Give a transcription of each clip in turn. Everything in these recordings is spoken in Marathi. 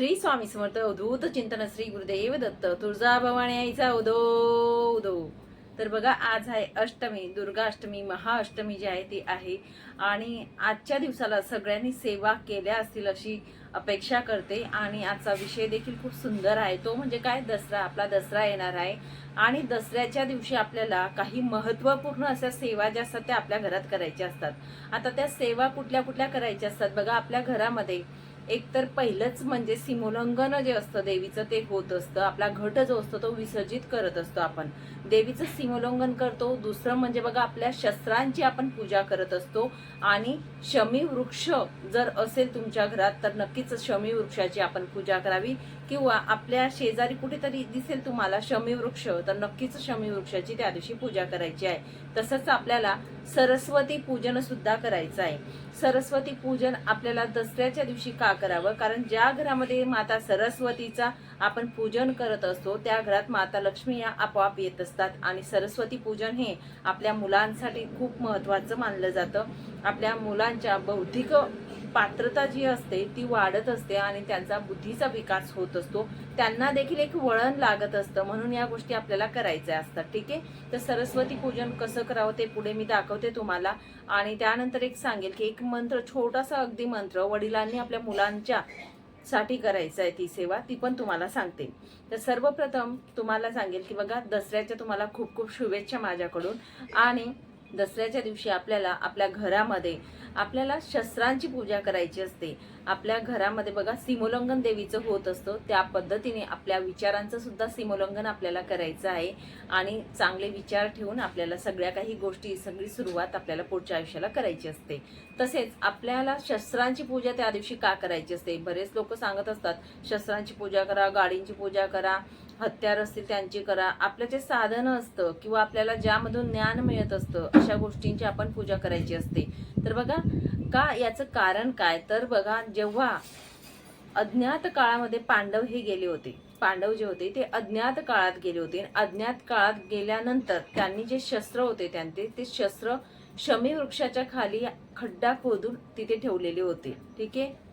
श्री स्वामी समर्थ अवधूत चिंतन श्री गुरुदेव दत्त तुळजा भवानी आईचा उदो उदो. तर बघा आज आहे अष्टमी दुर्गा अष्टमी महाअष्टमी जी आहे ती आहे. आणि आजच्या दिवसाला सगळ्यांनी सेवा केल्या असतील अशी अपेक्षा करते. आणि आजचा विषय देखील खूप सुंदर आहे. तो म्हणजे काय? दसरा. आपला दसरा येणार आहे. आणि दसऱ्याच्या दिवशी आपल्याला काही महत्त्वपूर्ण अशा सेवा ज्या असतात त्या आपल्या घरात करायच्या असतात. आता त्या सेवा कुठल्या कुठल्या करायच्या असतात? बघा आपल्या घरामध्ये एक तर पहिलंच म्हणजे सीमोल्लंघन जे असतं देवीचं ते होत असतं. आपला घट जो असतो तो विसर्जित करत असतो आपण. देवीचं सीमोल्लंघन करतो. दुसरं म्हणजे बघा आपल्या शस्त्रांची आपण पूजा करत असतो. आणि शमी वृक्ष जर असेल तुमच्या घरात तर नक्कीच शमी वृक्षाची आपण पूजा करावी. किंवा आपल्या शेजारी कुठेतरी दिसेल तुम्हाला शमी वृक्ष तर नक्कीच शमी वृक्षाची त्या दिवशी पूजा करायची आहे. तसंच आपल्याला सरस्वती पूजन सुद्धा करायचं आहे. सरस्वती पूजन आपल्याला दसऱ्याच्या दिवशी का करावं? कारण ज्या घरामध्ये माता सरस्वतीचा आपण पूजन करत असतो त्या घरात माता लक्ष्मी या आपोआप येत असतात. आणि सरस्वती पूजन हे आपल्या मुलांसाठी खूप महत्त्वाचं मानलं जातं. आपल्या मुलांच्या बौद्धिक पात्रता जी असते ती वाढत असते आणि त्यांचा बुद्धीचा विकास होत असतो. त्यांना देखील एक वळण लागत असतं. म्हणून या गोष्टी आपल्याला करायच्या असतात. ठीक आहे? तर सरस्वती पूजन कसं करावं ते पुढे मी दाखवते तुम्हाला. आणि त्यानंतर एक सांगेल की एक मंत्र छोटासा अगदी मंत्र वडिलांनी आपल्या मुलांच्या साठी करायचं आहे ती सेवा ती पण तुम्हाला सांगते. तर सर्वप्रथम तुम्हाला सांगेल की बघा दसऱ्याच्या तुम्हाला खूप खूप शुभेच्छा माझ्याकडून. आणि दसऱ्याच्या दिवशी आपल्याला आपल्या घरामध्ये आपल्याला शस्त्रांची पूजा करायची असते. आपल्या घरामध्ये बघा सीमोल्लंघन देवीचं होत असतं. त्या पद्धतीने आपल्या विचारांचं सुद्धा सीमोल्लंघन आपल्याला करायचं आहे. आणि चांगले विचार ठेवून आपल्याला सगळ्या काही गोष्टी सगळी सुरुवात आपल्याला पुढच्या आयुष्याला करायची असते. तसेच आपल्याला शस्त्रांची पूजा त्या दिवशी का करायची असते? बरेच लोक सांगत असतात शस्त्रांची पूजा करा गाडींची पूजा करा हत्यार असतील त्यांची करा. आपलं जे साधनं असतं किंवा आपल्याला ज्यामधून ज्ञान मिळत असतं अशा गोष्टींची आपण पूजा करायची असते. तर बघा का याचं कारण काय? तर बघा जेव्हा अज्ञात काळामध्ये पांडव हे गेले होते पांडव जे होते ते अज्ञात काळात गेले होते. अज्ञात काळात गेल्यानंतर त्यांनी जे शस्त्र होते त्यांचे ते शस्त्र शमी वृक्षाच्या खाली खड्डा खोदून तिथे ठेवलेले होते. ठीक आहे?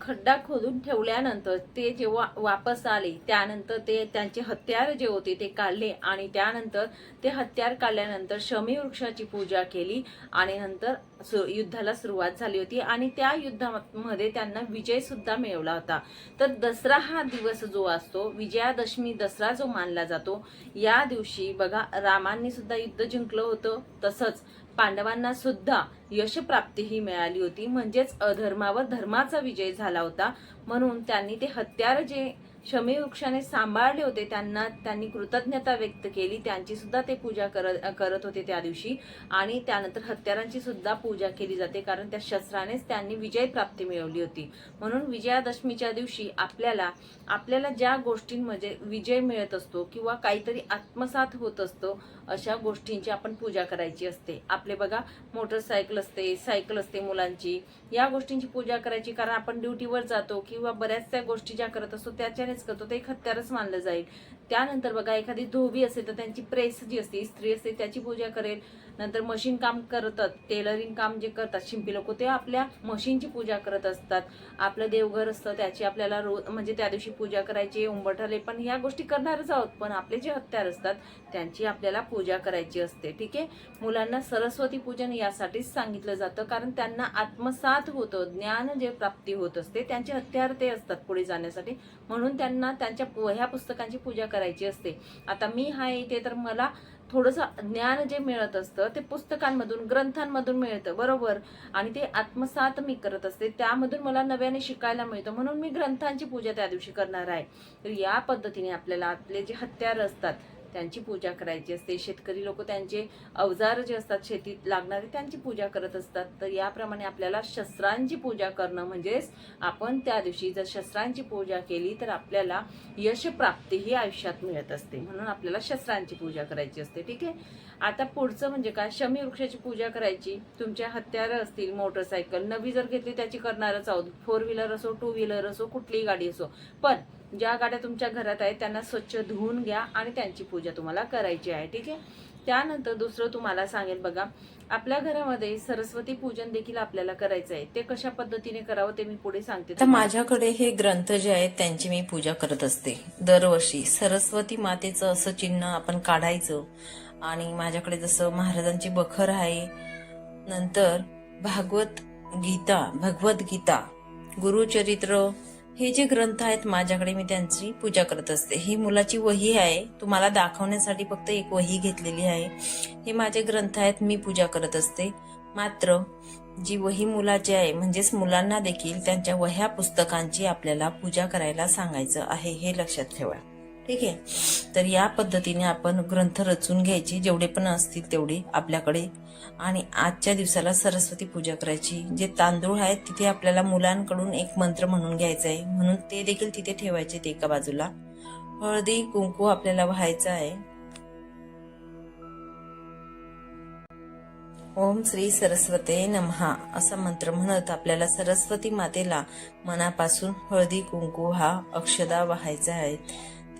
खड्डा खोदून ठेवल्यानंतर ते जेव्हा वापस आले त्यानंतर ते त्यांचे हत्यार जे होते ते काढले आणि त्यानंतर ते हत्यार काढल्यानंतर शमी वृक्षाची पूजा केली आणि नंतर सु- युद्धाला सुरुवात झाली होती आणि त्या युद्धामध्ये त्यांना विजय सुद्धा मिळवला होता. तर दसरा हा दिवस जो असतो विजयादशमी दसरा जो मानला जातो या दिवशी बघा रामांनी सुद्धा युद्ध जिंकलं होतं तसंच पांडवांना सुद्धा यशप्राप्ती ही मिळाली होती. म्हणजेच अधर्मावर धर्माचा विजय झाला होता. म्हणून त्यांनी ते हत्यार जे शमी वृक्षाने सांभाळले होते त्यांना त्यांनी कृतज्ञता व्यक्त केली त्यांची सुद्धा ते पूजा करत करत होते त्या दिवशी. आणि त्यानंतर हत्यारांची सुद्धा पूजा केली जाते कारण त्या शस्त्रानेच त्यांनी विजय प्राप्ती मिळवली होती. म्हणून विजयादशमीच्या दिवशी आपल्याला आपल्याला ज्या गोष्टींमध्ये विजय मिळत असतो किंवा काहीतरी आत्मसात होत असतो अशा गोष्टींची आपण पूजा करायची असते. आपले बघा मोटरसायकल असते सायकल असते मुलांची या गोष्टींची पूजा करायची कारण आपण ड्युटीवर जातो किंवा बऱ्याचशा गोष्टी ज्या करत असतो त्याच्या त्याच्यानेच करतो ते एक हत्यारच मानलं जाईल. त्यानंतर बघा एखादी धोबी असेल तर त्यांची प्रेस जी असते स्त्री असते त्याची पूजा करेल. नंतर मशीन काम करतात टेलरिंग काम जे करतात शिंपी लोक ते आपल्या मशीनची पूजा करत असतात. आपलं देवघर असतं त्याची आपल्याला रोज म्हणजे त्या दिवशी पूजा करायची उंबरठाले पण ह्या गोष्टी करणारच आहोत पण आपले जे हत्यार असतात त्यांची आपल्याला पूजा करायची असते ठीक आहे? मुलांना सरस्वती पूजन यासाठीच सांगितलं जातं कारण त्यांना आत्मसात होतं ज्ञान जे प्राप्ती होत असते त्यांचे हत्यार ते असतात पुढे जाण्यासाठी. म्हणून त्यांना त्यांच्या ह्या पुस्तकांची पूजा करायची असते. आता मी हा इथे तर मला थोडंसं ज्ञान जे मिळत असतं ते पुस्तकांमधून ग्रंथांमधून मिळतं बरोबर? आणि ते आत्मसात मी करत असते. त्यामधून मला नव्याने शिकायला मिळतं. म्हणून मी ग्रंथांची पूजा त्या दिवशी करणार आहे. तर या पद्धतीने आपल्याला आपले जे हत्यार असतात त्यांची पूजा करायची असते. शेतकरी लोक त्यांचे अवजार जे असतात शेतीत लागणारे त्यांची पूजा करत असतात. तर याप्रमाणे आपल्याला शस्त्रांची पूजा करणं म्हणजेच आपण त्या दिवशी जर शस्त्रांची पूजा केली तर आपल्याला यशप्राप्ती ही आयुष्यात मिळत असते. म्हणून आपल्याला शस्त्रांची पूजा करायची असते. ठीक आहे? आता पुढचं म्हणजे काय? शमी वृक्षाची पूजा करायची. तुमच्या हत्यारं असतील मोटरसायकल. नवी जर घेतली त्याची करणारच आहोत. फोर व्हीलर असो टू व्हीलर असो कुठलीही गाडी असो. पण ज्या गाड्या तुमच्या घरात आहेत त्यांना स्वच्छ धुवून घ्या आणि त्यांची पूजा तुम्हाला करायची आहे ठीक आहे? त्यानंतर दुसरं तुम्हाला सांगेल बघा आपल्या घरामध्ये सरस्वती पूजन देखील आपल्याला करायचं आहे. ते कशा पद्धतीने करावं ते मी पुढे सांगते तर माझ्याकडे हे ग्रंथ जे आहेत त्यांची मी पूजा करत असते. दरवर्षी सरस्वती मातेचं असं चिन्ह आपण काढायचं आणि माझ्याकडे जसं महाराजांची बखर आहे नंतर भागवत गीता भगवत गीता गुरुचरित्र हे जे ग्रंथ आहेत माझ्याकडे मी त्यांची पूजा करत असते. ही मुलाची वही आहे. तुम्हाला दाखवण्यासाठी फक्त एक वही घेतलेली आहे. हे माझे ग्रंथ आहेत मी पूजा करत असते. मात्र जी वही मुलाची आहे म्हणजेच मुलांना देखील त्यांच्या वह्या पुस्तकांची आपल्याला पूजा करायला सांगायचं आहे हे लक्षात ठेवा. ठीक आहे. तर या पद्धतीने आपण ग्रंथ रचून घ्यायचे जेवढे पण असतील तेवढे आपल्याकडे. आणि आजच्या दिवसाला सरस्वती पूजा करायची. जे तांदूळ आहेत तिथे आपल्याला मुलांकडून एक मंत्र म्हणून घ्यायचा आहे. म्हणून ते देखील तिथे ठेवायचे ते एका बाजूला. हळदी कुंकू आपल्याला व्हायचं आहे. ओम श्री सरस्वते नमहा. असा मंत्र म्हणत आपल्याला सरस्वती मातेला मनापासून हळदी कुंकू हा अक्षदा व्हायचा आहे.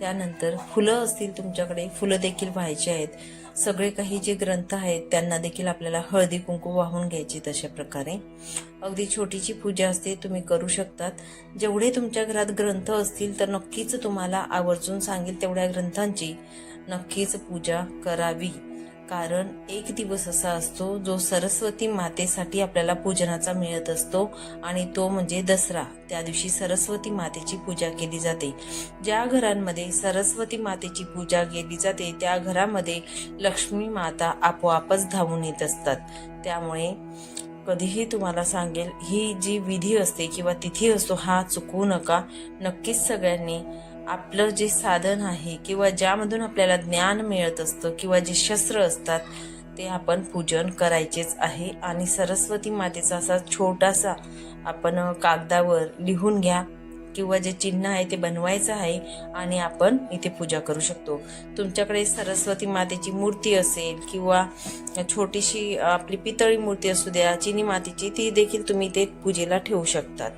त्यानंतर फुलं असतील तुमच्याकडे फुलं देखील व्हायचे आहेत. सगळे काही जे ग्रंथ आहेत त्यांना देखील आपल्याला हळदी कुंकू वाहून घ्यायची तशा प्रकारे. अगदी छोटीची पूजा असते तुम्ही करू शकतात. जेवढे तुमच्या घरात ग्रंथ असतील तर नक्कीच तुम्हाला आवर्जून सांगेल तेवढ्या ग्रंथांची नक्कीच पूजा करावी. कारण एक दिवस असा असतो जो सरस्वती मातेसाठी आपल्याला पूजनाचा मिळत असतो आणि तो म्हणजे दसरा. त्या दिवशी सरस्वती मातेची पूजा केली जाते. ज्या घरांमध्ये सरस्वती मातेची पूजा केली जाते त्या घरामध्ये लक्ष्मी माता आपोआपच धावून येत असतात. त्यामुळे कधीही तुम्हाला सांगेल ही जी विधी असते किंवा तिथी असतो हा चुकवू नका. नक्कीच सगळ्यांनी आपलं जे साधन आहे किंवा ज्यामधून आपल्याला ज्ञान मिळत असतं किंवा जे शस्त्र असतात ते आपण पूजन करायचेच आहे. आणि सरस्वती मातेचा असा छोटासा आपण कागदावर लिहून घ्या किंवा जे चिन्ह आहे ते बनवायचं आहे आणि आपण इथे पूजा करू शकतो. तुमच्याकडे सरस्वती मातेची मूर्ती असेल किंवा छोटीशी आपली पितळी मूर्ती असू द्या चिनी मातेची ती देखील तुम्ही ते पूजेला ठेवू शकतात.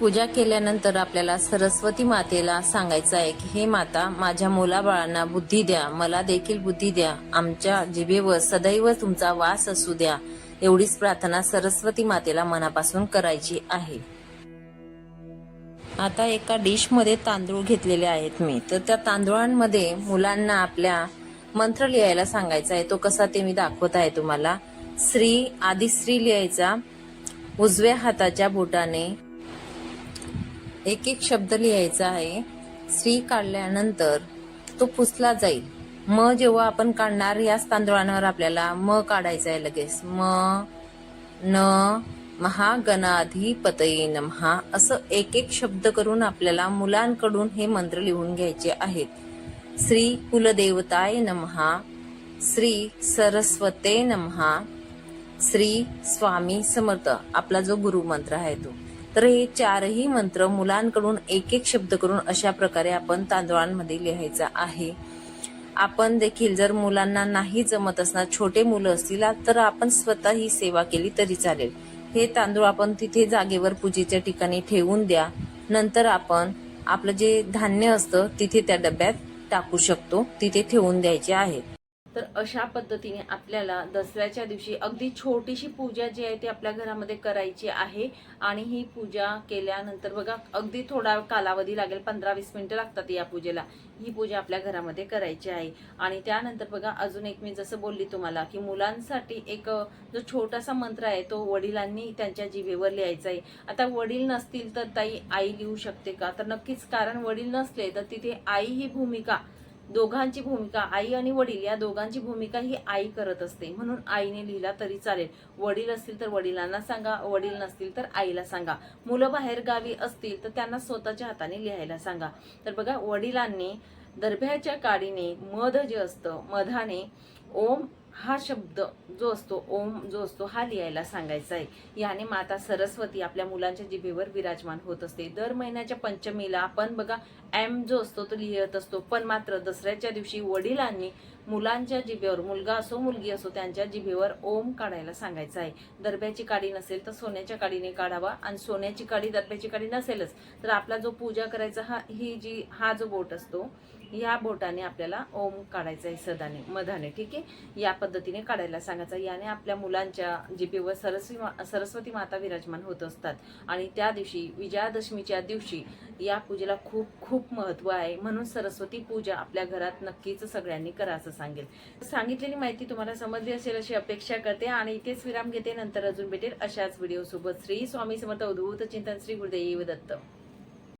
पूजा केल्यानंतर आपल्याला सरस्वती मातेला सांगायचं आहे की हे माता माझ्या मुलाबाळांना बुद्धी द्या. मला देखील बुद्धी द्या. आमच्या जिभेवर सदैव तुमचा वास असू द्या. एवढीच प्रार्थना सरस्वती मातेला मनापासून करायची आहे. आता एका डिशमध्ये तांदूळ घेतलेले आहेत मी. तर त्या तांदूळांमध्ये मुलांना आपल्या मंत्र लिहायला सांगायचा आहे. तो कसा ते मी दाखवत आहे तुम्हाला. श्री आधी श्री लिहायचा. उजव्या हाताच्या बोटाने एक एक शब्द लिहायचा आहे. श्री काढल्यानंतर तो पुसला जाईल. म जेव्हा आपण काढणार याच तांदुळांवर आपल्याला म काढायचं आहे लगेच. म न महागणाधिपतये नमहा असं एक एक शब्द करून आपल्याला मुलांकडून हे मंत्र लिहून घ्यायचे आहेत. श्री कुलदेवताय नमहा श्री सरस्वते नमहा श्री स्वामी समर्थ. आपला जो गुरुमंत्र आहे तो. तर हे चारही मंत्र मुलांकडून एक एक शब्द करून अशा प्रकारे आपण तांदुळांमध्ये लिहायचा आहे. आपण देखील जर मुलांना नाही जमत असणार छोटे मुलं असतील तर आपण स्वतः ही सेवा केली तरी चालेल. हे तांदूळ आपण तिथे जागेवर पूजेच्या ठिकाणी ठेवून द्या. नंतर आपण आपलं जे धान्य असतं तिथे त्या डब्यात टाकू शकतो. तिथे ठेवून द्यायचे आहेत तर अशा पद्धतीने आपल्याला दसऱ्याच्या दिवशी अगदी छोटीशी पूजा जी आहे ती आपल्या घरामध्ये करायची आहे. आणि ही पूजा केल्यानंतर बघा अगदी थोडा कालावधी लागेल पंधरा वीस मिनटं लागतात या पूजेला. ही पूजा आपल्या घरामध्ये करायची आहे. आणि त्यानंतर बघा अजून एक मी जसं बोलली तुम्हाला की मुलांसाठी एक जो छोटासा मंत्र आहे तो वडिलांनी त्यांच्या जिभेवर लिहायचा आहे. आता वडील नसतील तर ताई आई लिहू शकते का? तर नक्कीच कारण वडील नसले तर तिथे आई ही भूमिका दोघांची भूमिका आई आणि वडील या दोघांची भूमिका ही आई करत असते. म्हणून आईने लिहिला तरी चालेल. वडील असतील तर वडिलांना सांगा वडील नसतील तर आईला सांगा. मुलं बाहेर गावी असतील तर त्यांना स्वतःच्या हाताने लिहायला सांगा. तर बघा वडिलांनी दर्भ्याच्या काडीने मध जे असतं मधाने ओम हा शब्द जो असतो ओम जो असतो हा लिहायला सांगायचा आहे. याने माता सरस्वती आपल्या मुलांच्या जिभेवर विराजमान होत असते. दर महिन्याच्या पंचमीला आपण बघा एम जो असतो तो लिहित असतो. पण मात्र दसऱ्याच्या दिवशी वडिलांनी मुलांच्या जिभेवर मुलगा असो मुलगी असो त्यांच्या जिभेवर ओम काढायला सांगायचं आहे. दरब्याची काडी नसेल तर सोन्याच्या काडीने काढावा आणि सोन्याची काडी दरब्याची काडी नसेलच तर आपला जो पूजा करायचा हा ही जी हा जो बोट असतो या बोटाने आपल्याला ओम काढायचा आहे सदाने मधाने ठीक आहे? या पद्धतीने काढायला सांगायचं याने आपल्या मुलांच्या जिभेवर सरस्वी मा- सरस्वती माता विराजमान होत असतात. आणि त्या दिवशी विजयादशमीच्या दिवशी या पूजेला खूप खूप महत्त्व आहे. म्हणून सरस्वती पूजा आपल्या घरात नक्कीच सगळ्यांनी करायचं सांगेल. सांगितलेली माहिती तुम्हाला समजली असेल अशी अपेक्षा करते आणि इथेच विराम घेते. नंतर अजून भेटेल अशाच व्हिडिओ सोबत. श्री स्वामी समर्थ अवधूत चिंतन श्री गुरुदेव दत्त.